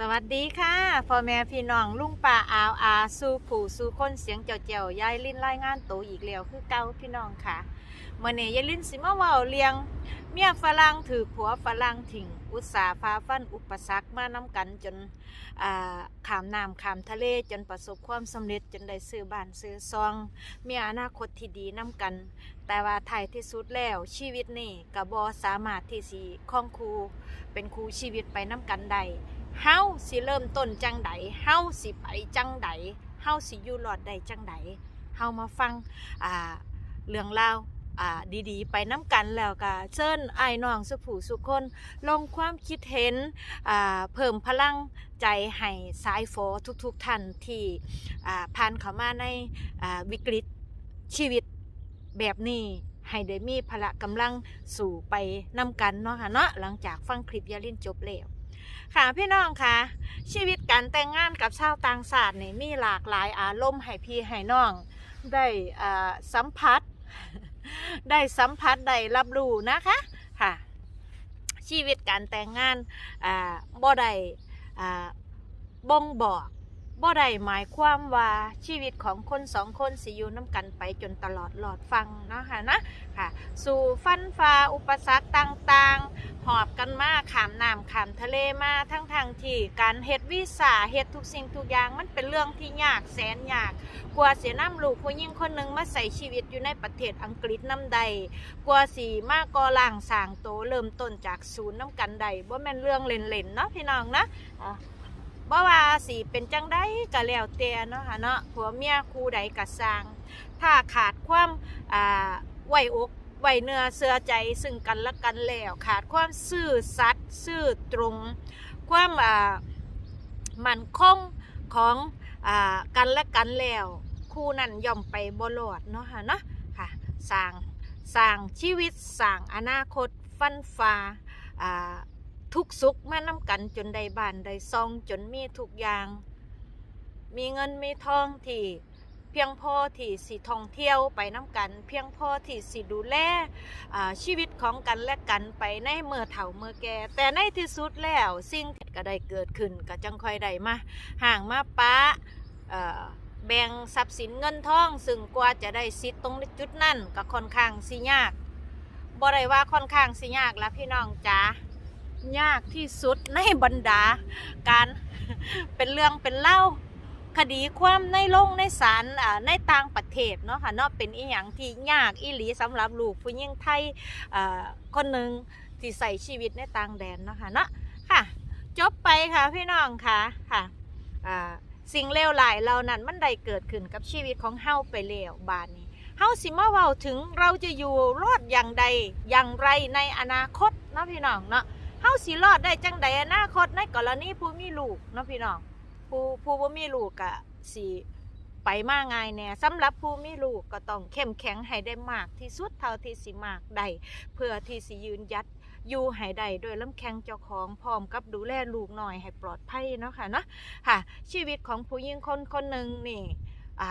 สวัสดีค่ะพ่อแม่พี่น้องลุงป่าอาวอาสู่ผู้สู่คนเสียงเจ้าเจ้ายายลิ้นรายงานโตวอีกแล้วคือเก่าพี่น้องค่ะเมื่อนี้ยายลิ้นสิมาเว้าเลียง เมียฝรั่งถือผัวฝรั่งทิ้งอุตสาห์ฟ้าฟันอุปสรรคมานํกันจนอ่าขามน้ำขามทะเลจนประสบความสำเร็จจนได้ซื้อบ้านซื้อซอง มีอนาคตที่ดีนํกัน แต่ว่าท้ายที่สุดแล้วชีวิตนี่กะบอสามารถที่สิคล้องคูเป็นครูชีวิตไปนํกันได้ เฮาสิเริ่มต้นจังใดเฮาสิไปจังใดเฮาสิอยู่รอดได้จังใดเฮามาฟังอ่าเรื่องราวอ่าดีๆ ไปน้ำกันแล้วก็เชิญไอ้น้องสุผู้สุคนลงความคิดเห็นอ่าเพิ่มพลังใจให้สายโฟทุกๆท่านที่อ่าผ่านเข้ามาในอ่าวิกฤตชีวิตแบบนี้ให้ได้มีพละกำลังสู่ไปนำกันเนาะค่ะเนาะหลังจากฟังคลิปยาลินจบแล้ว ค่ะพี่น้องคะชีวิตการแต่งงานกับชาวต่างชาตินี่มีหลากหลายอารมณ์ให้พี่ให้น้อง ได้สัมผัส ได้สัมผัสได้รับรู้นะคะค่ะ ชีวิตการแต่งงานบ่ได้บ่งบอกบ่ได้หมายความว่าชีวิตของคนสองคนสิอยู่น้ำกันไปจนตลอดหลอดฟังนะคะนะค่ะ สู่ฟันฟ้าอุปสรรคต่างๆ ขามน้ำขามทะเลมาทั้งทางที่การเฮ็ดวีซ่าเฮ็ดทุกสิ่งทุกอย่างมันเป็นเรื่องที่ยากแสนยาก กว่าเสียน้ำลูกผู้หญิงคนหนึ่งมาใส่ชีวิตอยู่ในประเทศอังกฤษน้ำใด กว่าสีมาก่อล่างสางโตเริ่มต้นจากศูนย์น้ำกันใดบ่แม่นเรื่องเล่นๆเนาะพี่น้องนะบ่ว่าสีเป็นจังไดก็แล้วแต่เนาะค่ะเนาะผัวเมียคู่ใดก็สร้าง ถ้าขาดความอ่าไหวอก ไหวเนื้อเสือใจซึ่งกันและกันแล้วขาดความซื่อสัตย์ซื่อตรง ความอ่ามั่นคงของอ่ากันและกันแล้วคู่นั้นย่อมไปบ่รอดเนาะค่ะเนาะค่ะสร้างสร้างชีวิตสร้างอนาคตฟันฟ้าอ่าทุกสุขมานำกันจนได้บ้านได้ซองจนมีทุกอย่าง มีเงินมีทองที่ พียงพอที่สิท่องเที่ยวไปน้ำกัน เพียงพอที่สิดูแลชีวิตของกันและกันไปในเมื่อเฒ่าเมื่อแก่แต่ในที่สุดแล้วสิ่งที่ก็ได้เกิดขึ้นก็จังค่อยได้มาห่างมาป้าเอ่อแบ่งทรัพย์สินเงินทอง ซึ่งกว่าจะได้สิทธิ์ตรงจุดนั้นก็ค่อนข้างสิยากบ่ได้ว่าค่อนข้างสิยากละพี่น้องจ๋ายากที่สุดในบรรดาการเป็นเรื่องเป็นเล่า คดีความในโรงในศาลในต่างประเทศเนาะค่ะเนาะเป็นอีหยังที่ยากอีหลีสำหรับลูกผู้หญิงไทยคนหนึ่งที่ใส่ชีวิตในต่างแดนเนาะค่ะเนาะค่ะ จบไปค่ะพี่น้องค่ะค่ะสิ่งเลวร้ายเหล่านั้นมันได้เกิดขึ้นกับชีวิตของเฮาไปแล้วบานนี้เฮาสิมาเว้าถึงเราจะอยู่รอดอย่างใดอย่างไรในอนาคตเนาะพี่น้องเนาะเฮาสิรอดได้จังใดอนาคตในกรณีผู้มีลูกเนาะพี่น้อง ผู้ผู้บ่มีลูกก็สิไปมากง่ายแน่สำหรับผู้มีลูกก็ต้องเข้มแข็งให้ได้มากที่สุดเท่าที่สิมากได้เพื่อที่สิยืนยัดอยู่ให้ได้โดยลำแข็งเจ้าของพร้อมกับดูแลลูกหน่อยให้ปลอดภัยเนาะค่ะเนาะค่ะ ชีวิตของผู้หญิงคนคนหนึ่งนี่อ่า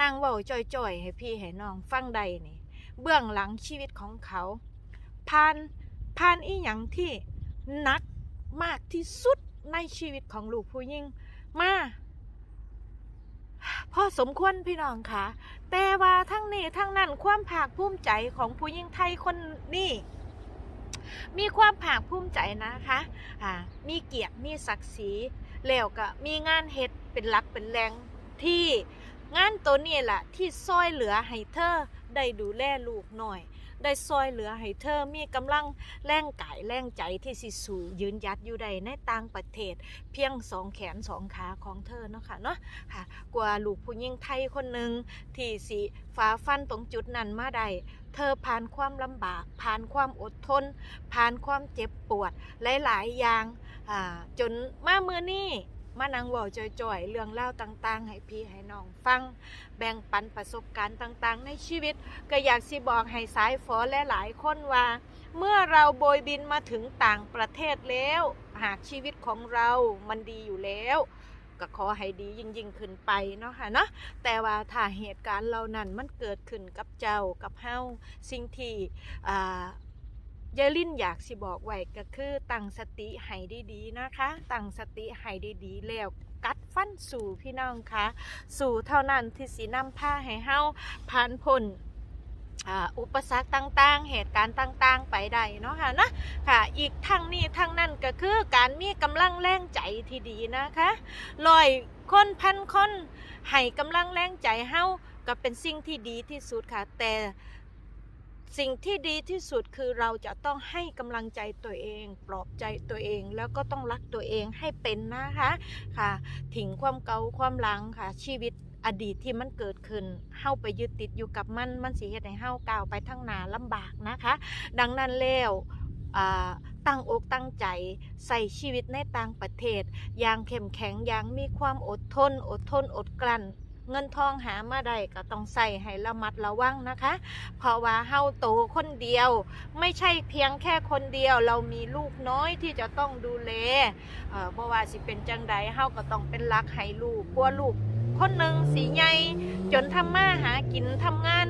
นางเว้าจ่อยๆ ให้พี่ให้น้องฟังได้นี่ เบื้องหลังชีวิตของเขาผ่านผ่านอีหยังที่หนักมากที่สุดในชีวิตของลูกผู้หญิง มาพอสมควรพี่น้องค่ะแต่ว่าทั้งนี้ทั้งนั้นความภาคภูมิใจของผู้หญิงไทยคนนี้มีความภาคภูมิใจนะคะอ่ามีเกียรติมีศักดิ์ศรีแล้วก็มีงานเฮ็ดเป็นหลักเป็นแรงที่งานตัวนี้แหละที่ซอยเหลือให้เธอได้ดูแลลูกหน่อย ได้ซอยเหลือให้เธอมีกำลังแรงกายแรงใจที่สิสูยืนยัดอยู่ใดในต่างประเทศ เพียงสองแขนสองขาของเธอเนาะค่ะเนาะค่ะ กว่าลูกผู้หญิงไทยคนหนึ่งที่สิฝ่าฟันตรงจุดนั้นมาได้เธอผ่านความลำบาก ผ่านความอดทน ผ่านความเจ็บปวดหลาย ๆ อย่างจนมาเมื่อนี้ มานั่งว้าจ่อยๆ เรื่องเล่าต่างๆ ให้พี่ให้น้องฟัง แบ่งปันประสบการณ์ต่างๆ ในชีวิต ก็อยากสิบอกให้สายฝอและหลายคนว่า เมื่อเราโบยบินมาถึงต่างประเทศแล้ว หากชีวิตของเรามันดีอยู่แล้วก็ขอให้ดียิ่งยิ่งๆขึ้นไปเนาะค่ะเนาะแต่ว่าถ้าเหตุการณ์เหล่านั้นมันเกิดขึ้นกับเจ้ากับเฮาสิ่งที่อ่า ยายลินอยากสิบอกไว้ก็คือตั้งสติให้ดีๆนะคะตั้งสติให้ดีๆแล้วกัดฟันสู่พี่น้องคะสู่เท่านั้นที่สีน้ำผ้าให้เฮาผ่านพ้นอุปสรรคต่างๆ เหตุการณ์ต่างๆ ไปได้เนาะค่ะนะค่ะ อีกทั้งนี้ทั้งนั้นก็คือการมีกำลังแรงใจที่ดีนะคะลอยคนพันคนให้กำลังแรงใจเฮาก็เป็นสิ่งที่ดีที่สุดค่ะ แต่ สิ่งที่ดีที่สุดคือเราจะต้องให้กำลังใจตัวเอง ปลอบใจตัวเองแล้วก็ต้องรักตัวเองให้เป็นนะคะค่ะทิ้งความเก่าความหลังค่ะ ชีวิตอดีตที่มันเกิดขึ้นเฮาไปยึดติดอยู่กับมันมันสิเฮ็ดให้เฮาก้าวไปทางหนาลำบากนะคะ ดังนั้นแล้วตั้งอกตั้งใจใส่ชีวิตในต่างประเทศ อย่างเข้มแข็งอย่างมีความอดทน อดทนอดกลั้น เงินทองหามาได้ก็ต้องใส่ให้ระมัดระวังนะคะ เพราะว่าเฮาโตคนเดียว ไม่ใช่เพียงแค่คนเดียว เรามีลูกน้อยที่จะต้องดูแลเอ่อบ่ว่าสิเป็นจังใดเฮาก็ต้องเป็นรักให้ลูกกลัวลูกคนหนึ่งสีใหญ่จนทำมาหากินทำงาน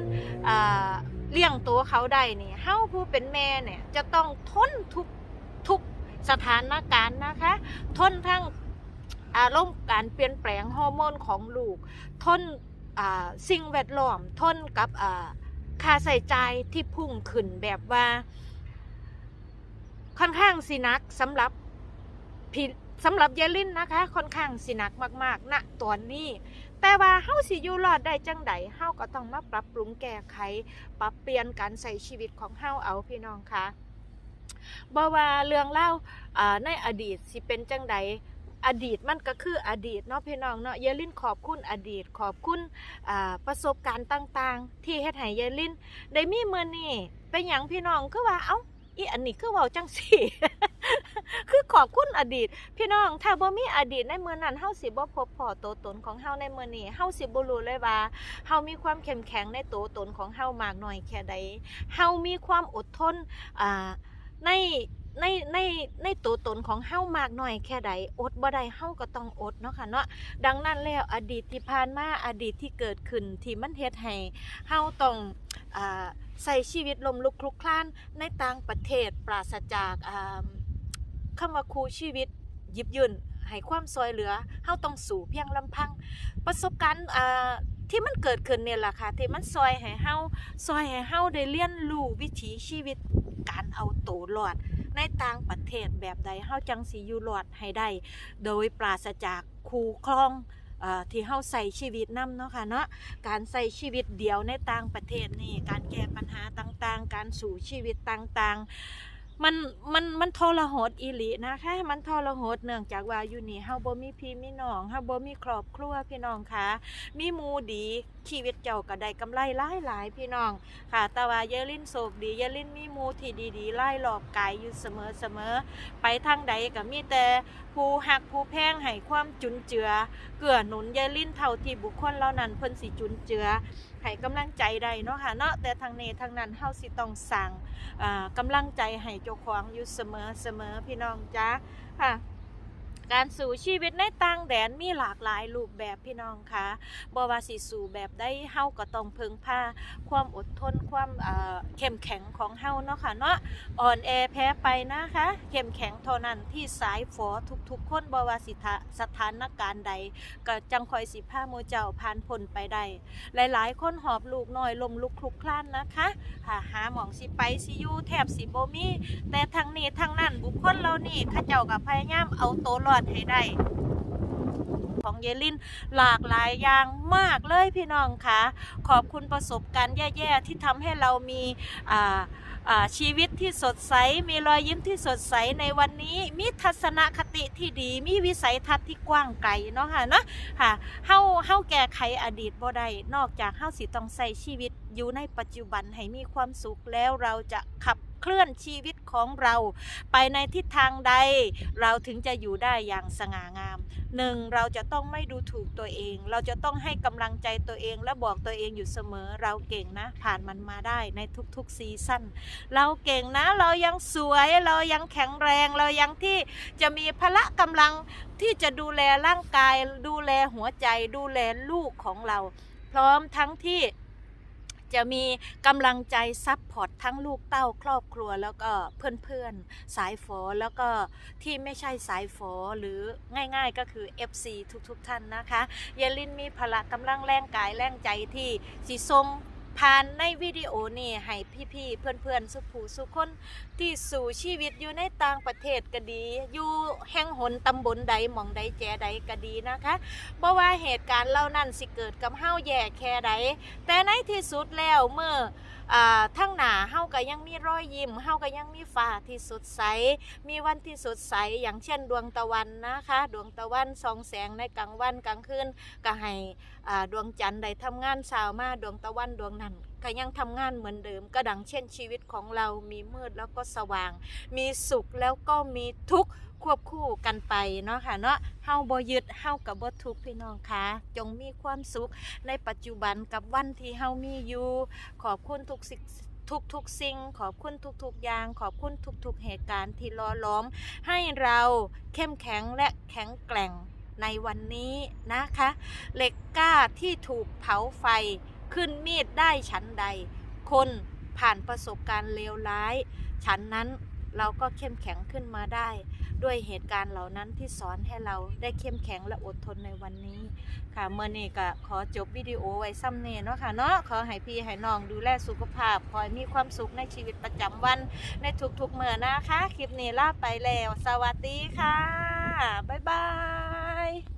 เลี้ยงตัวเขาได้นี่เฮาผู้เป็นแม่เนี่ยจะต้องทนทุกทุกสถานการณ์นะคะ ทนทั้ง อารมณ์การเปลี่ยนแปลงฮอร์โมนของลูก ทนสิ่งแวดล้อมทนกับค่าใส่ใจที่พุ่งขึ้นแบบว่า ค่อนข้างสินักสำหรับสำหรับเยลินนะคะ ค่อนข้างสินักมากๆณตอนนี้ แต่ว่าเฮาสิอยู่รอดได้จังใดเฮาก็ต้องมาปรับปรุงแก้ไข ปรับเปลี่ยนการใช้ชีวิตของเฮาเอาพี่น้องคะบ่ว่าเรื่องเล่าในอดีตสิเป็นจังใด อดีตมันก็คืออดีตเนาะพี่น้องเนาะเยลินขอบคุณอดีต ขอบคุณประสบการณ์ต่างๆ ที่เฮ็ดให้เยลินได้มีมื้อนี้เป็นหยังพี่น้องคือว่าเอ้าอีอันนี้คือเว้าจังซี่ คือขอบคุณอดีต พี่น้องถ้าบ่มีอดีตในเมื้อนั้นเฮาสิบ่พบพอตัวตนของเฮาในเมื้อนี้เฮาสิบ่รู้เลยว่าเฮามีความเข้มแข็งในตัวตนของเฮามากน้อยแค่ใดเฮามีความอดทนอ่าใน ในในในตัวตนของเฮ้ามากหน่อยแค่ใดอดบ่ได้เฮ้าก็ต้องอดเนาะค่ะเนาะดังนั้นแล้วอดีตที่ผ่านมาอดีตที่เกิดขึ้นที่มันเฮ็ดให้เฮ้าต้องอใส่ชีวิตลมลุกคลุกคลานในต่างประเทศปราศจากอ่าคำว่าครูชีวิตยิบยืนให้ความซอยเหลือเฮาต้องสู่เพียงลำพัง ประสบการณ์ที่มันเกิดขึ้นเนี่ยแหละค่ะที่มันซอยให้เฮาซอยให้เฮาได้เรียนรู้วิถีชีวิตการเอาตัวรอด ในต่างประเทศแบบใดเฮาจังสิอยู่รอดให้ได้ โดยปราศจากคูคลองที่เฮาใส่ชีวิตนำเนาะค่ะเนาะการใส่ชีวิตเดียวในต่างประเทศนี่การแก้ปัญหาต่างๆ การสู่ชีวิตต่างๆมันมันมันทรหดอีหลีนะคะ มันทรหดเนื่องจากว่าอยู่นี่เฮาบ่มีพี่มีน้องเฮาบ่มีครอบครัวพี่น้องค่ะมีหมู่ดี ชีวิตเจ้าก็ได้กำไรหลายหลายๆพี่น้องค่ะแต่ว่าเยลินโศกดีเยลินมีมูที่ดีๆไล่หลอกกายอยู่เสมอเสมอๆไปทางใดก็มีแต่ผู้หักผู้แพงให้ความจุนเจือ เกื้อหนุนเยลินเท่าที่บุคคลเหล่านั้นเพิ่นสิจุนเจือให้กำลังใจได้เนาะค่ะเนาะแต่ทางเนทางนั้นเฮาสิต้องสั่งกำลังใจให้เจ้าของอยู่เสมอเสมอพี่น้องจ้าค่ะ การสู่ชีวิตในต่างแดนมีหลากหลายรูปแบบพี่น้องค่ะบ่ว่าสิสู่แบบใดเฮาก็ต้องเพิ่งพาความอดทนความเอ่อเข้มแข็งของเฮาเนาะค่ะเนาะอ่อนแอแพ้ไปนะคะเข้มแข็งเท่านั้นที่สายฝอทุกๆ คนบ่ว่าสิทะสถานการณ์ใดก็จังคอยสิพาโมเจ้าผ่านพ้นไปได้หลายๆ คนหอบลูกน้อยลมลุกคลุกคลานนะคะหาหาหมองสิไปสิยู่แทบสิโบมีแต่ทางนี้ทางนั้นบุคคลเหล่านี้เขาเจ้าก็พยายามเอาโตรอดให้ได้ ของเยลินหลากหลายอย่างมากเลยพี่น้องคะขอบคุณประสบการณ์แย่ๆที่ทำให้เรามีชีวิตที่สดใส มีรอยยิ้มที่สดใสในวันนี้ มีทัศนคติที่ดี มีวิสัยทัศน์ที่กว้างไกลเนาะค่ะเนาะค่ะเฮาเฮาแก้ไขอดีตบ่ได้นอกจากเฮาสิต้องใช้ชีวิตอยู่ในปัจจุบันให้มีความสุขแล้วเราจะขับ เคลื่อนชีวิตของเรา ไปในทิศทางใด เราถึงจะอยู่ได้อย่างสง่างามหนึ่งเราจะต้องไม่ดูถูกตัวเอง เราจะต้องให้กำลังใจตัวเองและบอกตัวเองอยู่เสมอ เราเก่งนะ ผ่านมันมาได้ในทุกๆซีซั่นเราเก่งนะเรายังสวยเรายังแข็งแรงเรายังที่จะมีพละกำลังที่จะดูแลร่างกาย ดูแลหัวใจ ดูแลลูกของเรา พร้อมทั้งที่ จะมีกำลังใจซัพพอร์ตทั้งลูกเต้าครอบครัว แล้วก็เพื่อนๆ สายฝอแล้วก็ที่ไม่ใช่สายฝอหรือง่ายๆก็คือ FC ทุกๆท่านนะคะยายลินมีพละกำลังแรงกายแรงใจที่สีทรง ผ่านในวิดีโอนี่ให้พี่ๆเพื่อนๆ สุภูสุคนที่สู่ชีวิตอยู่ในต่างประเทศก็ดี อยู่แห่งหนตำบลใดหม่องใดแจใดก็ดีนะคะบ่ว่าเหตุการณ์เหล่านั้นสิเกิดกับเฮาแย่แค่ใดแต่ในที่สุดแล้วเมื่อ ทั้งหนาเฮาก็ยังมีรอยยิ้มเฮาก็ยังมีฟ้าที่สดใส มีวันที่สดใส อย่างเช่นดวงตะวันนะคะ ดวงตะวันส่องแสงในกลางวันกลางคืนก็ให้ดวงจันทร์ได้ทำงานเช้ามาดวงตะวันดวงนั้น ก็ยังทำงานเหมือนเดิมก็ดังเช่นชีวิตของเรามีมืดแล้วก็สว่าง มีสุขแล้วก็มีทุกข์ควบคู่กันไปเนาะค่ะเนาะเฮาบ่ยึดเฮากับบ่ทุกข์พี่น้องคะจงมีความสุขในปัจจุบันกับวันที่เฮามีอยู่ขอบคุณทุกสิ่งทุกทุกสิ่งขอบคุณทุกๆอย่าง ขอบคุณทุกๆเหตุการณ์ที่ล้อล้อม ให้เราเข้มแข็งและแข็งแกร่งในวันนี้นะคะ เหล็กกล้าที่ถูกเผาไฟ ขึ้นมีดได้ชั้นใด คนผ่านประสบการณ์เลวร้ายชั้นนั้นเราก็เข้มแข็งขึ้นมาได้ ด้วยเหตุการณ์เหล่านั้นที่สอนให้เราได้เข้มแข็งและอดทนในวันนี้ ค่ะเมื่อนี้ก็ขอจบวิดีโอไว้ซ้ำเนเนาะค่ะเนาะขอให้พี่ให้น้องดูแลสุขภาพคอยมีความสุขในชีวิตประจำวันในทุกๆเมื่อนะคะ คลิปนี้ลาไปแล้ว สวัสดีค่ะ บ๊ายบาย